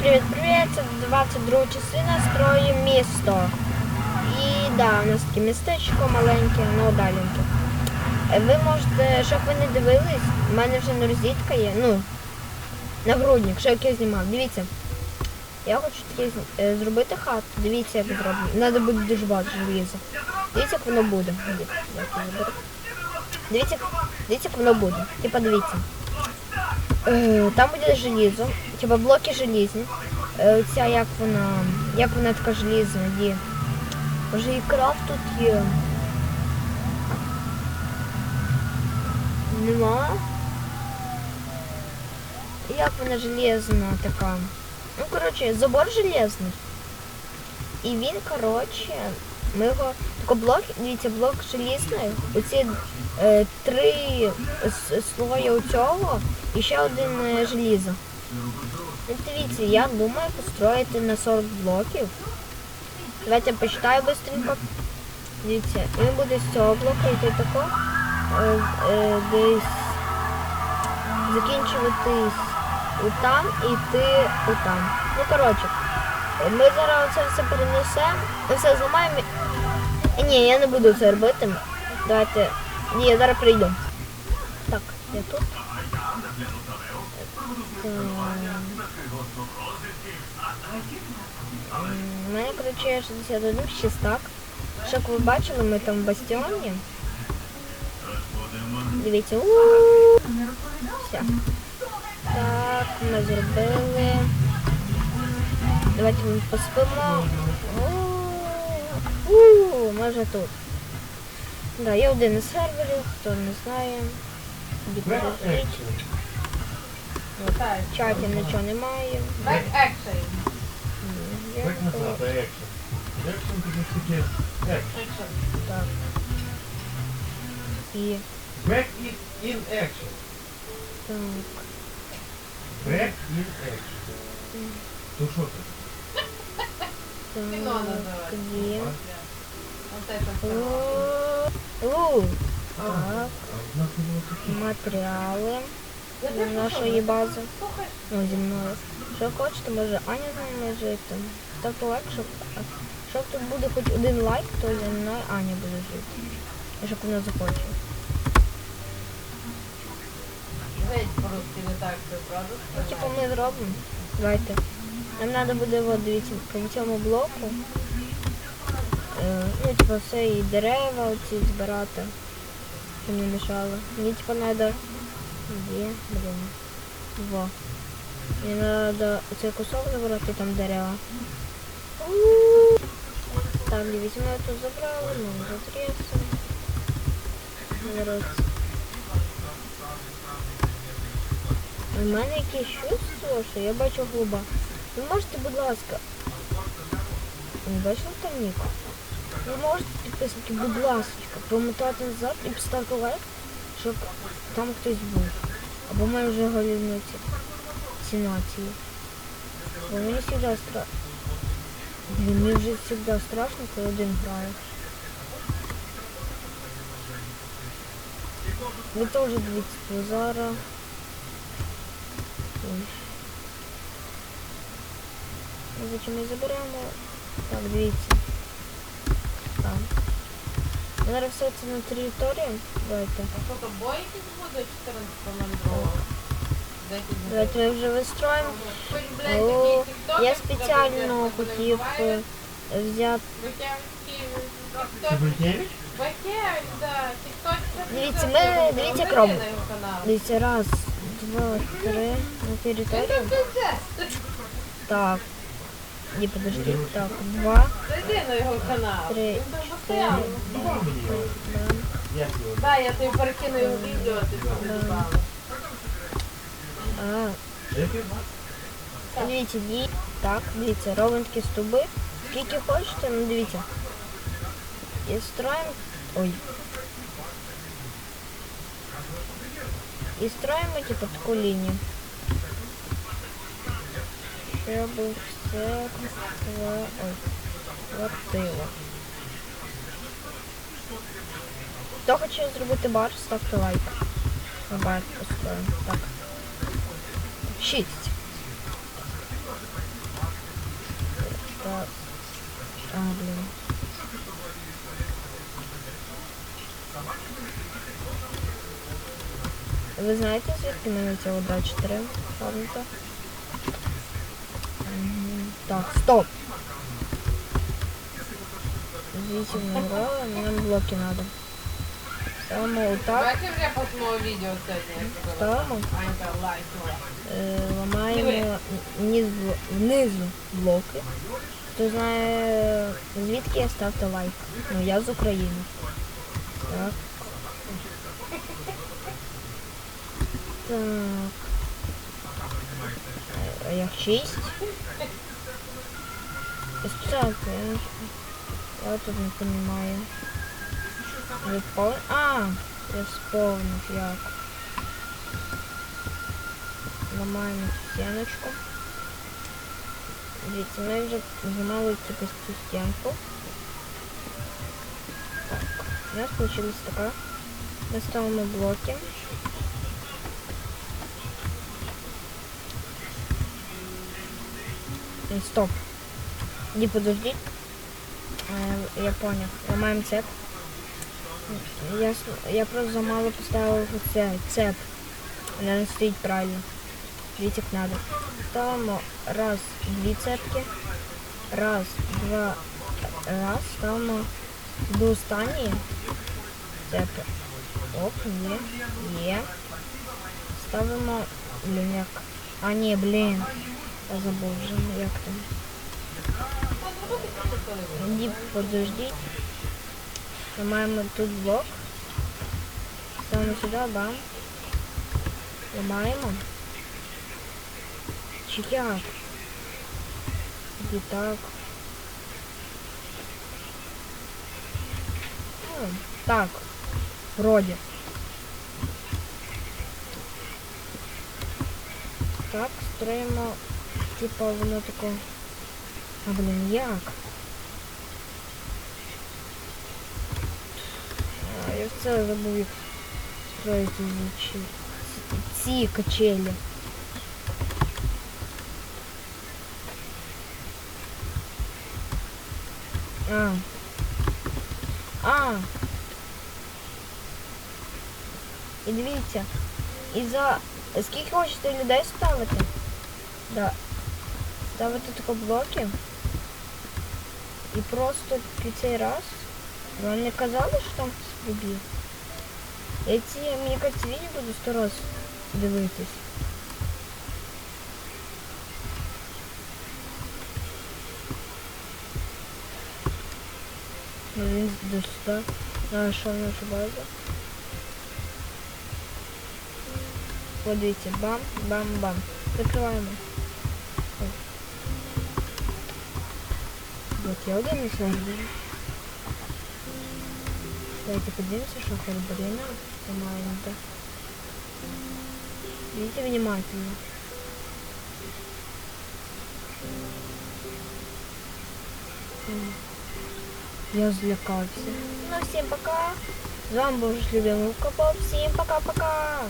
привіт-привіт! Це 22 частина строю місто. І да, у нас таке містечко маленьке, ну даленьке. Е, Ви можете, щоб ви не дивились, в мене вже не розітка є, ну, нагрудник, що як я знімав. Дивіться. Я хочу таке е, зробити хату. Дивіться, як зроблю. Треба буде дуже багато желіза. Дивіться, як воно буде. Дивіться, як воно буде. Типа дивіться. Е, Там буде желізо, типа блоки желізні. Е, Оця як вона. Як вона така желізна є. Може і крафт тут є. Нема. Як вона железна така. Ну, коротше, забор железний. І він, коротше, ми його. Тако блок, дивіться, блок желізний. Оці е, три слої цього і ще один е, желізо. Ну, дивіться, я думаю построїти на 40 блоків. Давайте я почитаю швидко. Дивіться, він буде з цього блоку йти тако. Е, е, десь закінчуватись отам і йти отам. Ну, коротше, ми зараз це все перенесемо, все зламаємо. Ні, я не буду це робити. Давайте. Ні, я зараз прийду. Так, я тут. У мене, коротше, 61 шістак. Що як ви бачили, ми там в бастіоні. Дивіться. у Все. Так, ми зробили. Давайте ми поспимо. У, Ми тут. Да, є один із серверів, хто не знає. В чаті нічого немає. Так. І Back in action. так. Back in action. То що це? Кіно називається. є. Оце що це. У, А, Так, матеріали для нашої бази. Ну, зі мною. Що хочете, може Аня з нами жити. Ставте лайк, щоб, щоб тут буде хоч один лайк, то зі мною Аня буде жити. І щоб вона захоче. геть по-русски не так все, правда? Ну, типу ми зробимо. Давайте. Нам треба буде, от, дивіться, по цьому блоку. Е, ну, типу, все і дерева оці збирати. Щоб не мішало. Мені типу треба. Є, блін. Во. Мені треба оцей кусок забрати, там дерева. Так, дивіться, ми тут забрали, ми затрєсимо. Зараз. У мене якесь чувство, що я бачу глуба. Ви можете, будь ласка. Не бачили там нік? Ви можете підписники, будь ласка, промотати назад і поставити лайк, щоб там хтось був. Або ми вже голівні ці, ці нації. Бо мені завжди страшно. Блін, мені вже завжди страшно, коли один грає. Ви теж дивіться Лазара. Ой. Зачем ми заберемо? Так, дивіться. Так. Ну, Зараз все це на території. Давайте. А що то бой якийсь буде 14.02? Де ти? Давайте ми вже вистроїмо. О, я спеціально хотів е, взяти. Булькевич? Бахевич, да. Тікток. Дивіться, ми- дивіться, як робимо. на його канал. Дивіться, раз, два, три на територію. Так. Ні, подожди. Так, два, Зайди на його канал. три, чотири. да. Я тобі перекину його відео, ти подивала. А? Дивіться, ді... Так, дивіться, робимо такі стуби. Скільки хочете, ну дивіться. І строїмо. Ой. І строїмо типу таку лінію. Щоб це хватило. Хто хоче зробити бар, ставте лайк. На бар поставимо. Так. Шість. Так. А, блін. Ви знаєте, звідки мене ця удача три? Пам'ятаєте? Так, стоп. Не грала, нам блоки надо. Ставимо отак, Давайте я посмотрю видео сегодня. ставимо, е, ламаємо низ, внизу блоки. Хто знає звідки я ставте лайк. Ну я з України. Так. Так. А як честь? Спочатку, я, не- я тут не понимаю. Ви пов- А, я вспомнив як. Ламаємо цю стіночку. Дивіться, ми вже зламали типу цю стінку. Так, у нас вийшла така. Ми ставимо блоки. Эй, стоп. Не подожди. Е, я понял. Ламаємо цеп. Я, я просто замало поставив це, цеп. Вона не стоїть правильно. Як надо. Ставимо раз, дві цепки. Раз, два, раз. Ставимо до останньої цепи. Оп, є, є. Ставимо, блін. А, ні, блін. Я забув вже, як там. Ні, подождіть. Ми тут блок. Ставимо сюди, бам. Ламаємо. Чи як? Так. Так. Вроді. Так, строїмо, типа воно тако. А блін, як? А, я все забув, як строїти ці, чи- ці качелі. А. А. І дивіться. І за скільки хочете людей ставити? Да. Ставити тако блоки. І просто під цей раз. Вам не казали, що там хтось прибіг? Я ці, мені кажется, відео буду сто раз дивитись. Ну, Він до сюди. Знайшов нашу базу. Подивіться, бам, бам, бам. Закриваємо. Ой. От я один на сервері. Давайте поднимемся, что хоть типа, время маленько. Видите внимательно. Я развлекался. Ну, всем пока. С вами был Шлюбин Лукопоп. Всем пока-пока.